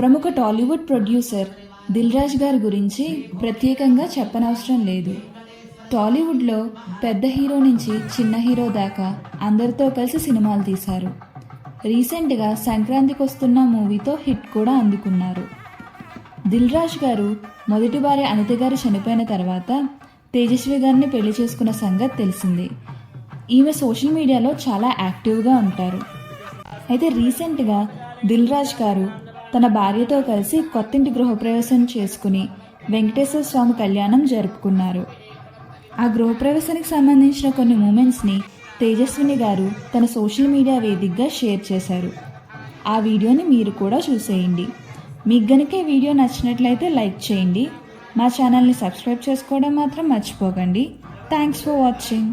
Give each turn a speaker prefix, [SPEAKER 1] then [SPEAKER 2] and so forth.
[SPEAKER 1] ప్రముఖ టాలీవుడ్ ప్రొడ్యూసర్ దిల్రాజ్ గారి గురించి ప్రత్యేకంగా చెప్పనవసరం లేదు. టాలీవుడ్లో పెద్ద హీరో నుంచి చిన్న హీరో దాకా అందరితో కలిసి సినిమాలు తీశారు. రీసెంట్గా సంక్రాంతికి వస్తున్న మూవీతో హిట్ కూడా అందుకున్నారు. దిల్రాజ్ గారు మొదటి భార్య అనిత గారు చనిపోయిన తర్వాత తేజస్వి గారిని పెళ్ళి చేసుకున్న సంగతి తెలిసిందే. ఈమె సోషల్ మీడియాలో చాలా యాక్టివ్గా ఉంటారు. అయితే రీసెంట్గా దిల్ రాజ్ గారు తన భార్యతో కలిసి కొత్తింటి గృహప్రవేశం చేసుకుని వెంకటేశ్వర స్వామి కళ్యాణం జరుపుకున్నారు. ఆ గృహప్రవేశానికి సంబంధించిన కొన్ని మూమెంట్స్ని తేజస్విని గారు తన సోషల్ మీడియా వేదికగా షేర్ చేశారు. ఆ వీడియోని మీరు కూడా చూసేయండి. మీకు గనుక ఈ వీడియో నచ్చినట్లయితే లైక్ చేయండి. మా ఛానల్ని సబ్స్క్రైబ్ చేసుకోవడం మాత్రం మర్చిపోకండి. Thanks for watching.